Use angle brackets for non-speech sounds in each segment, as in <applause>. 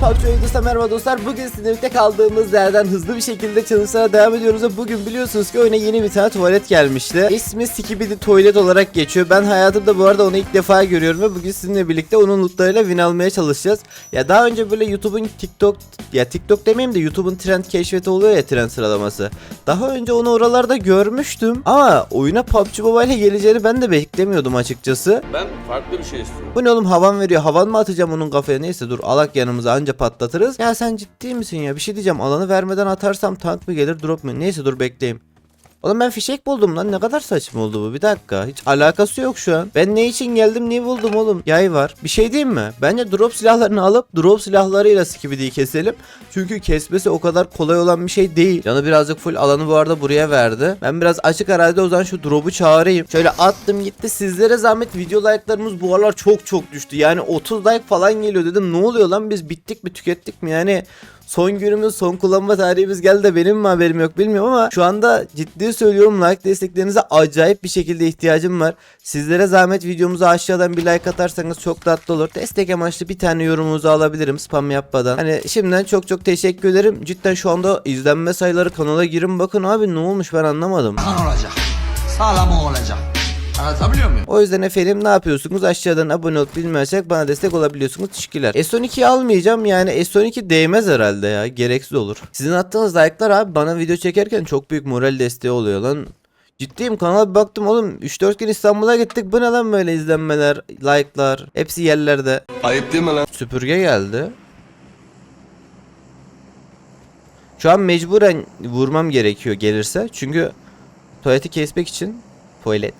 PUBG oyuncusu merhaba dostlar. Bugün sizinle birlikte kaldığımız yerden hızlı bir şekilde challenge'lara devam ediyoruz. ve Bugün biliyorsunuz ki oyuna yeni bir tane tuvalet gelmişti. İsmi Skibidi Tuvalet olarak geçiyor. Ben hayatımda bu arada onu ilk defa görüyorum ve bugün sizinle birlikte onun lootlarıyla win almaya çalışacağız. Ya daha önce böyle YouTube'un TikTok ya TikTok demeyeyim de YouTube'un trend keşfeti oluyor ya trend sıralaması. Daha önce onu oralarda görmüştüm ama oyuna PUBG Mobile geleceğini ben de beklemiyordum açıkçası. Ben farklı bir şey istiyorum. Bu ne oğlum havan veriyor. Havan mı atacağım onun kafaya? Neyse dur alak yanımıza anca patlatırız. Ya sen ciddi misin ya? Bir şey diyeceğim. Alanı vermeden atarsam tank mı gelir drop mu? Neyse dur bekleyeyim. Oğlum ben fişek buldum lan. Ne kadar saçma oldu bu? Bir dakika. Hiç alakası yok şu an. Ben ne için geldim niye buldum oğlum? Yay var. Bir şey diyeyim mi? Bence drop silahlarını alıp drop silahlarıyla Skibidi'yi keselim. Çünkü kesmesi o kadar kolay olan bir şey değil. Canı birazcık full alanı bu arada buraya verdi. Ben biraz açık arazide o zaman şu drop'u çağırayım. Şöyle attım gitti. Sizlere zahmet video like'larımız bu aralar çok çok düştü. Yani 30 like falan geliyor dedim. Ne oluyor lan? Biz bittik mi tükettik mi? Yani Son günümüz son kullanma tarihimiz geldi de benim mi haberim yok bilmiyorum ama şu anda ciddi söylüyorum like desteklerinize acayip bir şekilde ihtiyacım var. Sizlere zahmet videomuza aşağıdan bir like atarsanız çok tatlı olur. Destek amaçlı bir tane yorumunuzu alabilirim spam yapmadan. Hani şimdiden çok çok teşekkür ederim. Cidden şu anda izlenme sayıları kanala girin bakın abi ne olmuş ben anlamadım. kan olacak. Sağlam olacak. Anlatabiliyor muyum? O yüzden efendim ne yapıyorsunuz? Aşağıdan abone olup bilmiyorsak bana destek olabiliyorsunuz. Teşekkürler. S12'yi almayacağım yani S12 değmez herhalde ya. Gereksiz olur. Sizin attığınız like'lar abi bana video çekerken çok büyük moral desteği oluyor lan. Ciddiyim kanala bir baktım oğlum 3-4 gün İstanbul'a gittik bu ne lan böyle izlenmeler, like'lar hepsi yerlerde. Ayıp değil mi lan? Süpürge geldi. Şu an mecburen vurmam gerekiyor gelirse çünkü tuvaleti kesmek için tuvalet.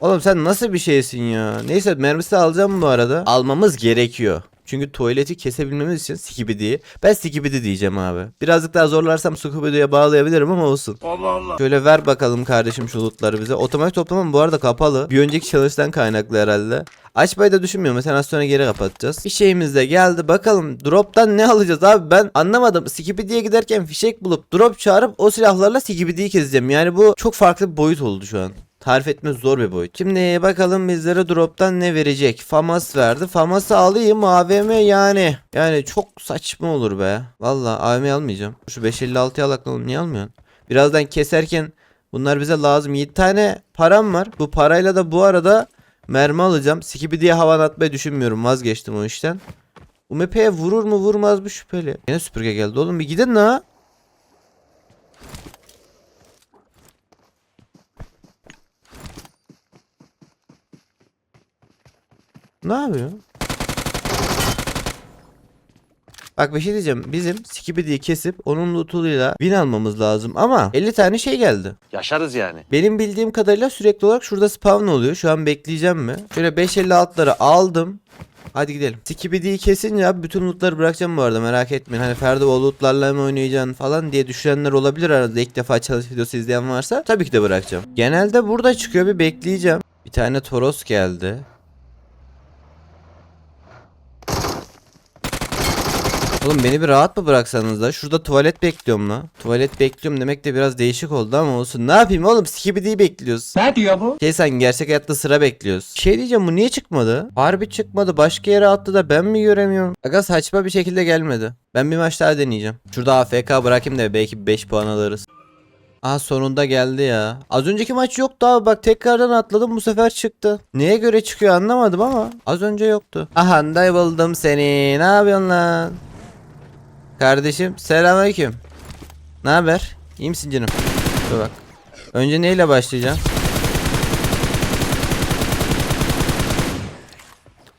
Oğlum sen nasıl bir şeysin ya? Neyse mermisi alacağım bu arada. Almamız gerekiyor. Çünkü tuvaleti kesebilmemiz için Skibidi. Ben Skibidi diyeceğim abi. Birazcık daha zorlarsam Skibidi'ye bağlayabilirim ama olsun. Allah Allah. Şöyle ver bakalım kardeşim şu lootları bize. Otomatik toplamam bu arada kapalı. Bir önceki challenge'dan kaynaklı herhalde. Açmayı da düşünmüyorum. Mesela az sonra geri kapatacağız. Bir şeyimiz de geldi. Bakalım drop'tan ne alacağız abi ben anlamadım. Skibidi'ye giderken fişek bulup drop çağırıp o silahlarla Skibidi'yi keseceğim. Yani bu çok farklı bir boyut oldu şu an. Tarif etmez zor bir boyut. Şimdi bakalım bizlere drop'tan ne verecek? Famas verdi. Famas'ı alayım AVM yani. Yani çok saçma olur be. Valla AVM almayacağım. Şu 556'ya alaklanalım niye almıyorsun? Birazdan keserken bunlar bize lazım. 7 tane param var. Bu parayla da bu arada mermi alacağım. Skibi diye havan atmayı düşünmüyorum. Vazgeçtim o işten. UMP'ye vurur mu vurmaz mı şüpheli. Yine süpürge geldi oğlum bir gidin la. Ne yapıyor? Bak bir şey diyeceğim. Bizim Skibidi'yi kesip onun lootuyla win almamız lazım ama 50 tane şey geldi. Yaşarız yani. Benim bildiğim kadarıyla sürekli olarak şurada spawn oluyor. Şu an bekleyeceğim mi? Şöyle 556'ları aldım. Hadi gidelim. Skibidi'yi kesince abi bütün lootları bırakacağım bu arada merak etmeyin. Hani Ferdi o lootlarla mı oynayacaksın falan diye düşünenler olabilir arada ilk defa çalış videosu izleyen varsa. Tabii ki de bırakacağım. Genelde burada çıkıyor bir bekleyeceğim. Bir tane Toros geldi. Oğlum beni bir rahat mı bıraksanız da? Şurada tuvalet bekliyorum la. Tuvalet bekliyorum demek de biraz değişik oldu ama olsun. Ne yapayım oğlum? Skibidi'yi bekliyoruz. Ne diyor bu? Şey sen gerçek hayatta sıra bekliyoruz. Şey diyeceğim bu niye çıkmadı? Harbi çıkmadı. Başka yere attı da ben mi göremiyorum? Aga saçma bir şekilde gelmedi. Ben bir maç daha deneyeceğim. Şurada AFK bırakayım da belki 5 puan alırız. Aa sonunda geldi ya. Az önceki maç yoktu abi bak tekrardan atladım bu sefer çıktı. Neye göre çıkıyor anlamadım ama az önce yoktu. Aha buldum seni. Ne yapıyorsun lan? Kardeşim selamünaleyküm. Ne haber? İyi misin canım? Dur bak. Önce neyle başlayacağım?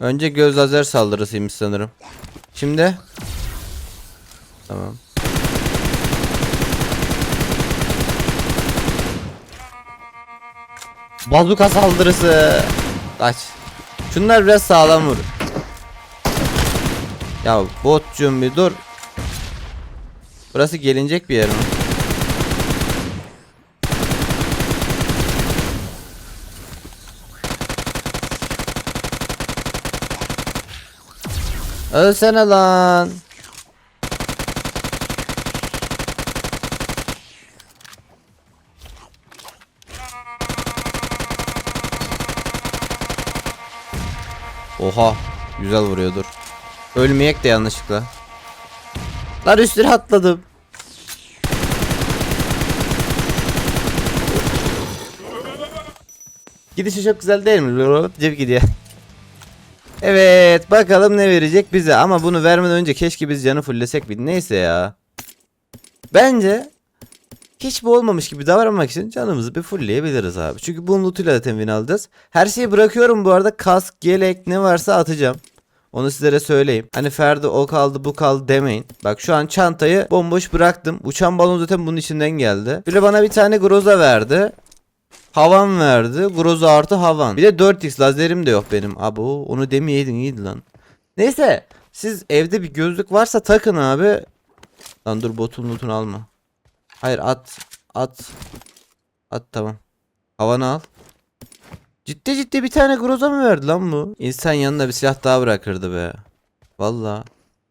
Önce göz lazer saldırısıymış sanırım. Şimdi Tamam. Bazuka saldırısı. Aç. Şunlar biraz sağlam vur. Ya botcum bir dur. Burası gelinecek bir yer mi? Ölsene lan. Oha. Güzel vuruyordur. Ölmeyek de yanlışlıkla. Lan üstüne atladım. Gidişi çok güzel değil mi? Cep gidiyor. Evet bakalım ne verecek bize ama bunu vermeden önce keşke biz canı fullesek bir neyse ya. Bence hiç bu olmamış gibi davranmak için canımızı bir fullleyebiliriz abi. Çünkü bunun lootuyla zaten win alacağız. Her şeyi bırakıyorum bu arada kask, yelek ne varsa atacağım. Onu sizlere söyleyeyim. Hani Ferdi o kaldı bu kaldı demeyin. Bak şu an çantayı bomboş bıraktım. Uçan balon zaten bunun içinden geldi. De bana bir tane groza verdi. Havan verdi. Groza artı havan. Bir de 4x lazerim de yok benim. Abo onu demeyeydin iyiydi lan. Neyse. Siz evde bir gözlük varsa takın abi. Lan dur botun lootunu alma. Hayır at. At. At tamam. Havanı al. Ciddi ciddi bir tane groza mı verdi lan bu? İnsan yanına bir silah daha bırakırdı be. Valla.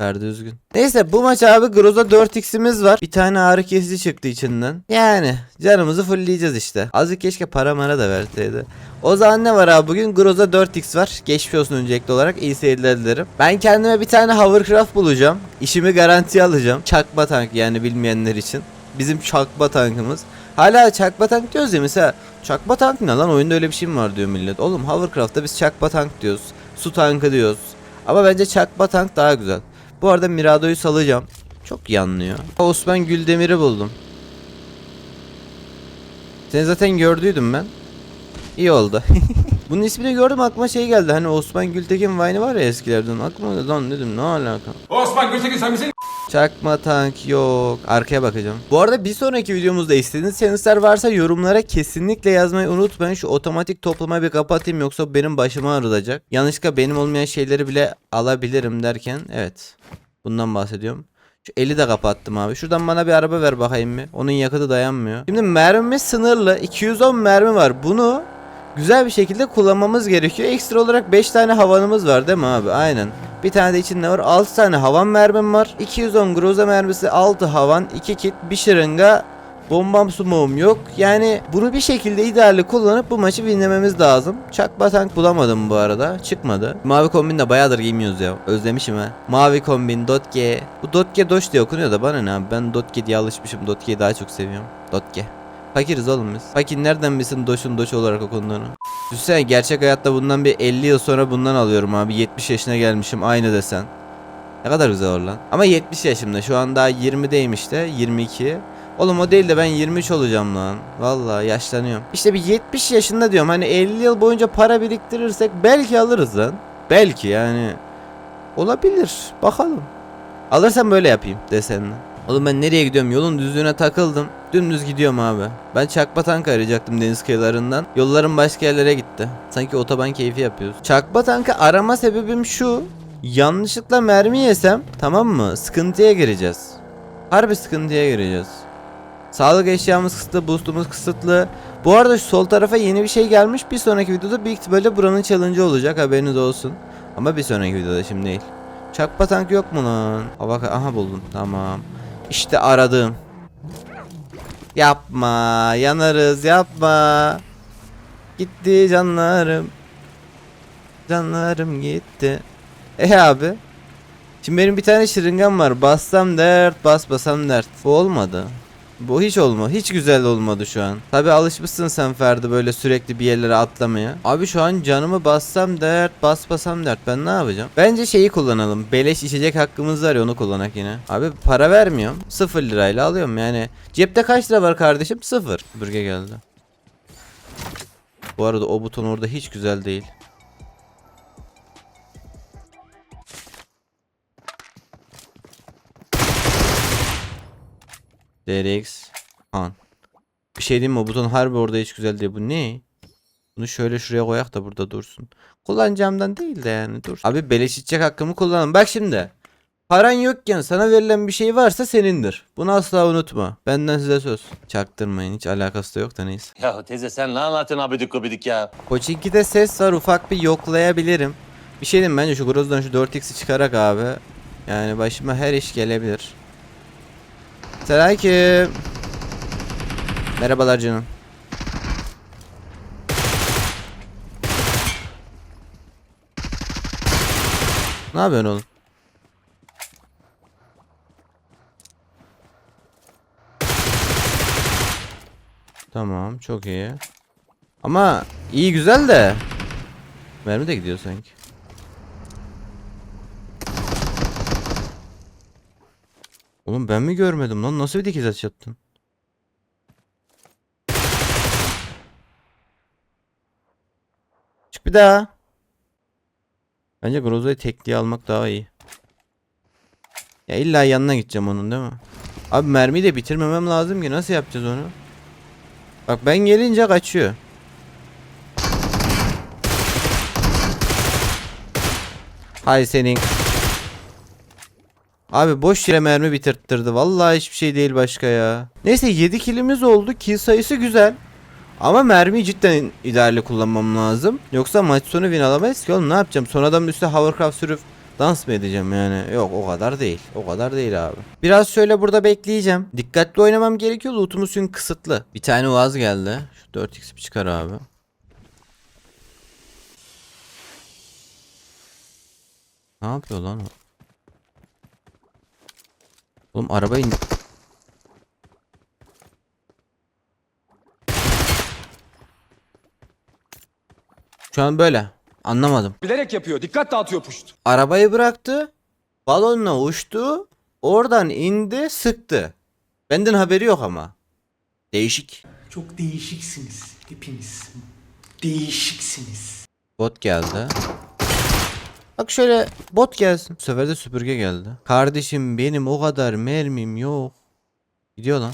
Verdi üzgün. Neyse bu maç abi Groza 4x'imiz var. Bir tane ağrı kesici çıktı içinden. Yani canımızı fullleyeceğiz işte. Azıcık keşke para mara da verseydi. O zaman ne var abi bugün Groza 4x var. Geçmiş olsun öncelikli olarak iyi seyirler dilerim. Ben kendime bir tane hovercraft bulacağım. İşimi garantiye alacağım. Çakma tank yani bilmeyenler için. Bizim çakma tankımız. Hala çakma tank diyoruz ya mesela çakma tank ne lan oyunda öyle bir şey mi var diyor millet. Oğlum hovercraft'ta biz çakma tank diyoruz. Su tankı diyoruz. Ama bence çakma tank daha güzel. Bu arada Mirado'yu salacağım. Çok yanlıyor. Osman Güldemir'i buldum. Seni zaten gördüydüm ben. İyi oldu. <laughs> Bunun ismini gördüm aklıma şey geldi. Hani Osman Gültekin Vine'ı var ya eskilerden. Aklıma lan dedim ne alaka. Osman Gültekin sen misin? Çakma tank yok. Arkaya bakacağım. Bu arada bir sonraki videomuzda istediğiniz senaryolar varsa yorumlara kesinlikle yazmayı unutmayın. Şu otomatik toplama bir kapatayım yoksa benim başıma ağrıtacak. Yanlışlıkla benim olmayan şeyleri bile alabilirim derken evet. Bundan bahsediyorum. Şu eli de kapattım abi. Şuradan bana bir araba ver bakayım bir. Onun yakıtı dayanmıyor. Şimdi mermimiz sınırlı. 210 mermi var. Bunu güzel bir şekilde kullanmamız gerekiyor. Ekstra olarak 5 tane havanımız var değil mi abi? Aynen. Bir tane de içinde var. 6 tane havan mermim var. 210 groza mermisi, 6 havan, 2 kit, bir şırınga, bombam sumum yok. Yani bunu bir şekilde idealli kullanıp bu maçı winlememiz lazım. Çakma tank bulamadım bu arada. Çıkmadı. Mavi kombin de bayağıdır giymiyoruz ya. Özlemişim ha. Mavi kombin, dotge. Bu dotge doş diye okunuyor da bana ne abi. Ben dotge diye alışmışım. Dotge'yi daha çok seviyorum. Dotge. Fakiriz oğlum biz. Fakir nereden bilsin doşun doş olarak okunduğunu. Düşünsene gerçek hayatta bundan bir 50 yıl sonra bundan alıyorum abi. 70 yaşına gelmişim aynı desen. Ne kadar güzel olur lan. Ama 70 yaşımda şu an daha 20'deyim işte 22. Oğlum o değil de ben 23 olacağım lan. Vallahi yaşlanıyorum. İşte bir 70 yaşında diyorum hani 50 yıl boyunca para biriktirirsek belki alırız lan. Belki yani. Olabilir. Bakalım. Alırsam böyle yapayım desenle. Oğlum ben nereye gidiyorum? Yolun düzlüğüne takıldım. Dümdüz gidiyorum abi. Ben çakma tank arayacaktım deniz kıyılarından. Yollarım başka yerlere gitti. Sanki otoban keyfi yapıyoruz. Çakma tankı arama sebebim şu. Yanlışlıkla mermi yesem tamam mı? Sıkıntıya gireceğiz. Harbi sıkıntıya gireceğiz. Sağlık eşyamız kısıtlı, boostumuz kısıtlı. Bu arada şu sol tarafa yeni bir şey gelmiş. Bir sonraki videoda büyük ihtimalle buranın challenge olacak haberiniz olsun. Ama bir sonraki videoda şimdi değil. Çakma tank yok mu lan? Bak aha buldum. Tamam. İşte aradığım. Yapma. Yanarız yapma. Gitti canlarım. Canlarım gitti. E abi. Şimdi benim bir tane şırıngam var. Bassam dert, basmasam dert. Bu olmadı. Bu hiç olma. Hiç güzel olmadı şu an. Tabi alışmışsın sen Ferdi böyle sürekli bir yerlere atlamaya. Abi şu an canımı bassam dert, basmasam dert. Ben ne yapacağım? Bence şeyi kullanalım. Beleş içecek hakkımız var ya onu kullanak yine. Abi para vermiyorum. 0 lirayla alıyorum yani. Cepte kaç lira var kardeşim? 0. Bürge geldi. Bu arada o buton orada hiç güzel değil. DRX an. Bir şey diyeyim mi? Buton harbi orada hiç güzel değil. Bu ne? Bunu şöyle şuraya koyak da burada dursun. Kullanacağımdan değil de yani dur. Abi beleş içecek hakkımı kullanın. Bak şimdi. Paran yokken sana verilen bir şey varsa senindir. Bunu asla unutma. Benden size söz. Çaktırmayın. Hiç alakası da yok da neyse. Ya teyze sen ne anlatıyorsun abidik gubidik ya? Koçinki'de ses var. Ufak bir yoklayabilirim. Bir şey diyeyim bence şu Groz'dan şu 4x'i çıkarak abi. Yani başıma her iş gelebilir. Selamünaleyküm. Merhabalar canım. Ne yapıyorsun oğlum? Tamam çok iyi. Ama iyi güzel de. Mermi de gidiyor sanki. Oğlum ben mi görmedim lan? Nasıl bir dikiz atış attın? Çık bir daha. Bence Groza'yı tekliğe almak daha iyi. Ya illa yanına gideceğim onun değil mi? Abi mermiyi de bitirmemem lazım ki nasıl yapacağız onu? Bak ben gelince kaçıyor. Hay senin. Abi boş yere mermi bitirttirdi. Vallahi hiçbir şey değil başka ya. Neyse 7 kilimiz oldu. Kill sayısı güzel. Ama mermiyi cidden idealle kullanmam lazım. Yoksa maç sonu win alamayız ki oğlum ne yapacağım? Son adamın üstüne hovercraft sürüp dans mı edeceğim yani? Yok o kadar değil. O kadar değil abi. Biraz şöyle burada bekleyeceğim. Dikkatli oynamam gerekiyor. Lootumuz çünkü kısıtlı. Bir tane vaz geldi. Şu 4x bir çıkar abi. Ne yapıyor lan o? Oğlum arabayı... Şu an böyle. Anlamadım. Bilerek yapıyor. Dikkat dağıtıyor puşt. Arabayı bıraktı. Balonla uçtu. Oradan indi sıktı. Benden haberi yok ama. Değişik. Çok değişiksiniz hepiniz. Değişiksiniz. Bot geldi. Bak şöyle bot gelsin. Bu sefer de süpürge geldi. Kardeşim benim o kadar mermim yok. Gidiyor lan.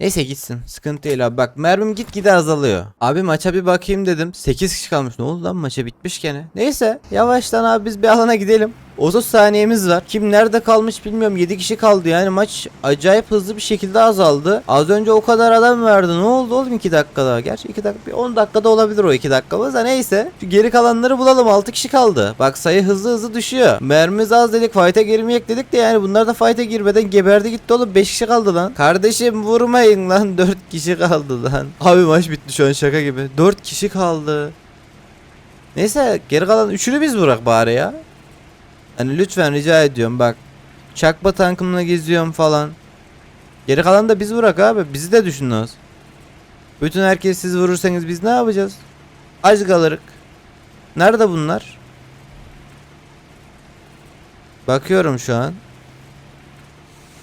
Neyse gitsin. Sıkıntı değil abi. Bak mermim gitgide azalıyor. Abi maça bir bakayım dedim. 8 kişi kalmış. Ne oldu lan maça bitmiş gene. Neyse yavaştan abi biz bir alana gidelim. 30 saniyemiz var. Kim nerede kalmış bilmiyorum. 7 kişi kaldı yani maç acayip hızlı bir şekilde azaldı. Az önce o kadar adam verdi. Ne oldu oğlum 2 dakikada? Gerçi 2 dakika bir 10 dakikada olabilir o 2 dakikamız da neyse. Şu geri kalanları bulalım. 6 kişi kaldı. Bak sayı hızlı hızlı düşüyor. Mermimiz az dedik. Fight'e girmeyek dedik de yani bunlar da fight'e girmeden geberdi gitti oğlum. 5 kişi kaldı lan. Kardeşim vurmayın lan. <laughs> 4 kişi kaldı lan. Abi maç bitti şu an şaka gibi. 4 kişi kaldı. Neyse geri kalan üçünü biz bırak bari ya. Hani lütfen rica ediyorum bak. Çakma tankımla geziyorum falan. Geri kalan da biz bırak abi. Bizi de düşünün az. Bütün herkes siz vurursanız biz ne yapacağız? Aç kalırık. Nerede bunlar? Bakıyorum şu an.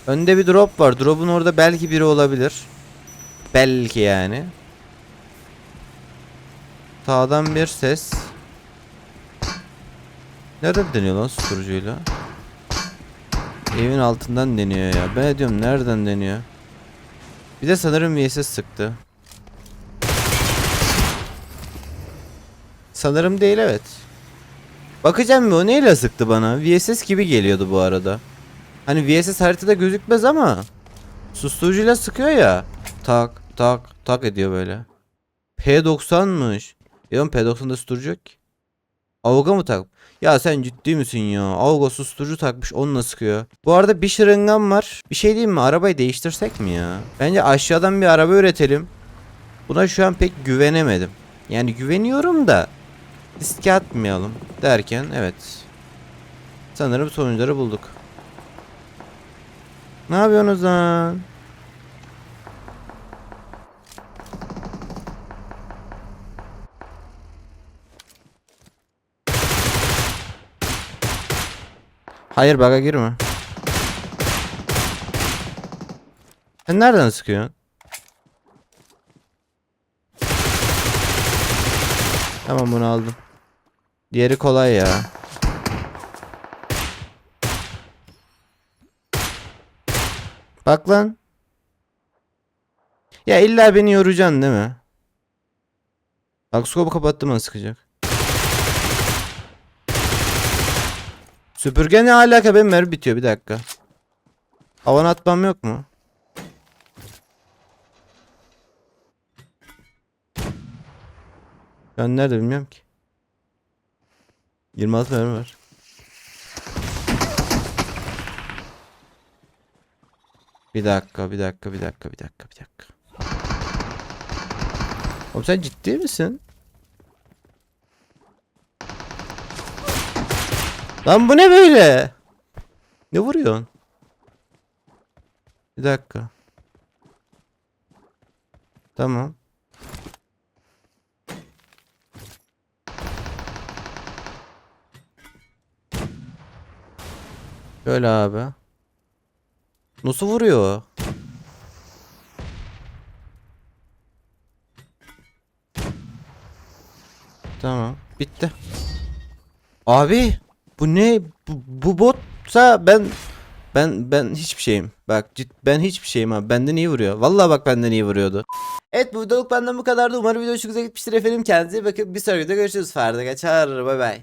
Önde bir drop var. Drop'un orada belki biri olabilir. Belki yani. Sağdan bir ses. Nereden deniyor lan susturucuyla? Evin altından deniyor ya. Ben diyorum nereden deniyor? Bir de sanırım VSS sıktı. Sanırım değil evet. Bakacağım mı o neyle sıktı bana? VSS gibi geliyordu bu arada. Hani VSS haritada gözükmez ama susturucuyla sıkıyor ya. Tak tak tak ediyor böyle. P90'mış. Ya P90'da susturucu yok ki. Avga mı tak? Ya sen ciddi misin ya? Avga susturucu takmış onunla sıkıyor. Bu arada bir şırıngam var. Bir şey diyeyim mi? Arabayı değiştirsek mi ya? Bence aşağıdan bir araba üretelim. Buna şu an pek güvenemedim. Yani güveniyorum da riske atmayalım derken evet. Sanırım sonuçları bulduk. Ne yapıyorsunuz lan? Hayır baga girme. Sen nereden sıkıyorsun? Tamam bunu aldım. Diğeri kolay ya. Bak lan. Ya illa beni yoracaksın değil mi? Bak scope'u kapattım onu sıkacak. Süpürge ne alaka benim mermi bitiyor bir dakika. Havan atmam yok mu? Ben nerede bilmiyorum ki. 26 mermi var. Bir dakika, bir dakika, bir dakika, bir dakika, bir dakika. Oğlum sen ciddi misin? Lan bu ne böyle? Ne vuruyorsun? Bir dakika. Tamam. Böyle abi. Nasıl vuruyor? Tamam. Bitti. Abi bu ne? Bu, bu botsa ben ben ben hiçbir şeyim. Bak cid, ben hiçbir şeyim abi. Benden iyi vuruyor. Vallahi bak benden iyi vuruyordu. Evet bu videoluk benden bu kadardı. Umarım video hoşunuza gitmiştir efendim. Kendinize bakın. Bir sonraki videoda görüşürüz. Ferdi kaçar. Bay bay.